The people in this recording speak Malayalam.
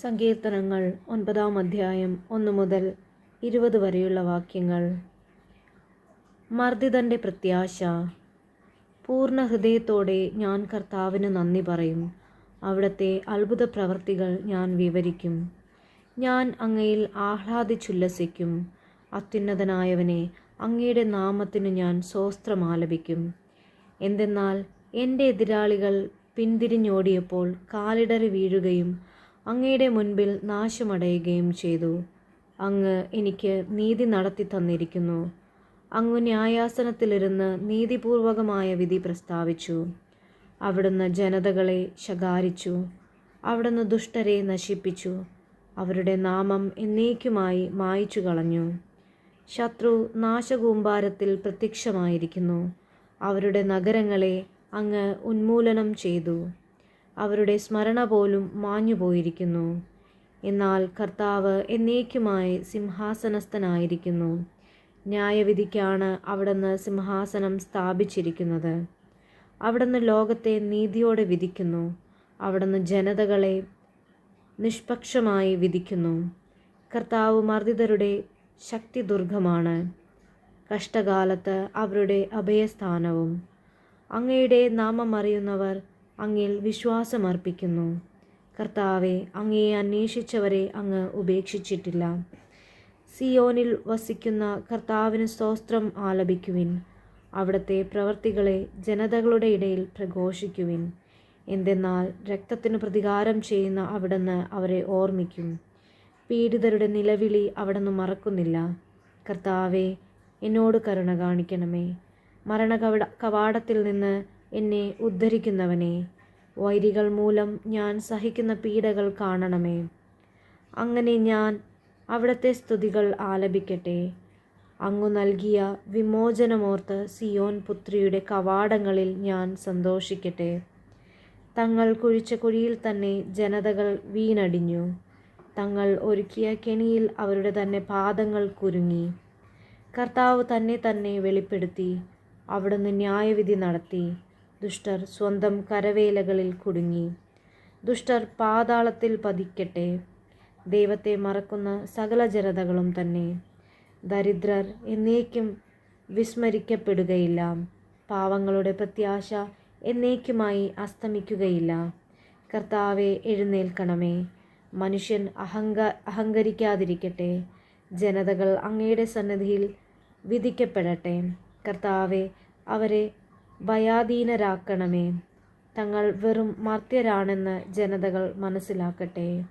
സങ്കീർത്തനങ്ങൾ ഒൻപതാം അധ്യായം ഒന്ന് മുതൽ ഇരുപത് വരെയുള്ള വാക്യങ്ങൾ. മർദ്ദിതന്റെ പ്രത്യാശ. പൂർണ ഹൃദയത്തോടെ ഞാൻ കർത്താവിന് നന്ദി പറയും. അവിടുത്തെ അത്ഭുത പ്രവർത്തികൾ ഞാൻ വിവരിക്കും. ഞാൻ അങ്ങയിൽ ആഹ്ലാദിച്ചുല്ലസിക്കും. അത്യുന്നതനായവനെ അങ്ങയുടെ നാമത്തിന് ഞാൻ സ്വസ്ത്രമാലപിക്കും. എന്തെന്നാൽ എന്റെ എതിരാളികൾ പിന്തിരിഞ്ഞോടിയപ്പോൾ കാലിടറി വീഴുകയും അങ്ങയുടെ മുൻപിൽ നാശമടയുകയും ചെയ്തു. അങ്ങ് എനിക്ക് നീതി നടത്തി തന്നിരിക്കുന്നു. അങ്ങ് ന്യായാസനത്തിലിരുന്ന് നീതിപൂർവകമായ വിധി പ്രസ്താവിച്ചു. അവിടുന്ന് ജനതകളെ ശകാരിച്ചു. അവിടുന്ന് ദുഷ്ടരെ നശിപ്പിച്ചു. അവരുടെ നാമം എന്നേക്കുമായി മായിച്ചു കളഞ്ഞു. ശത്രു നാശകൂമ്പാരത്തിൽ പ്രത്യക്ഷമായിരിക്കുന്നു. അവരുടെ നഗരങ്ങളെ അങ്ങ് ഉന്മൂലനം ചെയ്തു. അവരുടെ സ്മരണ പോലും മാഞ്ഞുപോയിരിക്കുന്നു. എന്നാൽ കർത്താവ് എന്നേക്കുമായി സിംഹാസനസ്ഥനായിരിക്കുന്നു. ന്യായവിധിക്കാണ് അവിടുന്ന് സിംഹാസനം സ്ഥാപിച്ചിരിക്കുന്നത്. അവിടുന്ന് ലോകത്തെ നീതിയോടെ വിധിക്കുന്നു. അവിടുന്ന് ജനതകളെ നിഷ്പക്ഷമായി വിധിക്കുന്നു. കർത്താവ് മർദ്ദിതരുടെ ശക്തി ദുർഗമാണ് കഷ്ടകാലത്ത് അവരുടെ അഭയസ്ഥാനവും. അങ്ങയുടെ നാമം അറിയുന്നവർ അങ്ങിൽ വിശ്വാസമർപ്പിക്കുന്നു. കർത്താവെ അങ്ങയെ അന്വേഷിച്ചവരെ അങ്ങ് ഉപേക്ഷിച്ചിട്ടില്ല. സിയോനിൽ വസിക്കുന്ന കർത്താവിന് സ്തോത്രം ആലപിക്കുവിൻ. അവിടുത്തെ പ്രവർത്തികളെ ജനതകളുടെ ഇടയിൽ പ്രഘോഷിക്കുവിൻ. എന്തെന്നാൽ രക്തത്തിന് പ്രതികാരം ചെയ്യുന്ന അവിടുന്ന് അവരെ ഓർമ്മിക്കും. പീഡിതരുടെ നിലവിളി അവിടുന്ന് മറക്കുന്നില്ല. കർത്താവെ എന്നോട് കരുണ കാണിക്കണമേ. മരണ കവാടത്തിൽ നിന്ന് എന്നെ ഉദ്ധരിക്കുന്നവനെ വൈരികൾ മൂലം ഞാൻ സഹിക്കുന്ന പീഡകൾ കാണണമേ. അങ്ങനെ ഞാൻ അവിടുത്തെ സ്തുതികൾ ആലപിക്കട്ടെ. അങ്ങു നൽകിയ വിമോചനമോർത്ത് സിയോൻ പുത്രിയുടെ കവാടങ്ങളിൽ ഞാൻ സന്തോഷിക്കട്ടെ. തങ്ങൾ കുഴിച്ച കുഴിയിൽ തന്നെ ജനതകൾ വീണടിഞ്ഞു. തങ്ങൾ ഒരുക്കിയ കെണിയിൽ അവരുടെ തന്നെ പാദങ്ങൾ കുരുങ്ങി. കർത്താവ് തന്നെ തന്നെ വെളിപ്പെടുത്തി അവിടുന്ന് ന്യായവിധി നടത്തി. ദുഷ്ടർ സ്വന്തം കരവേലകളിൽ കുടുങ്ങി. ദുഷ്ടർ പാതാളത്തിൽ പതിക്കട്ടെ. ദൈവത്തെ മറക്കുന്ന സകല ജനതകളും തന്നെ. ദരിദ്രർ എന്നേക്കും വിസ്മരിക്കപ്പെടുകയില്ല. പാവങ്ങളുടെ പ്രത്യാശ എന്നേക്കുമായി അസ്തമിക്കുകയില്ല. കർത്താവെ എഴുന്നേൽക്കണമേ. മനുഷ്യൻ അഹങ്ക അഹങ്കരിക്കാതിരിക്കട്ടെ. ജനതകൾ അങ്ങയുടെ സന്നിധിയിൽ വിധിക്കപ്പെടട്ടെ. കർത്താവെ അവരെ ഭയാധീനരാക്കണമേ. തങ്ങൾ വെറും മർത്യരാണെന്ന് ജനതകൾ മനസ്സിലാക്കട്ടെ.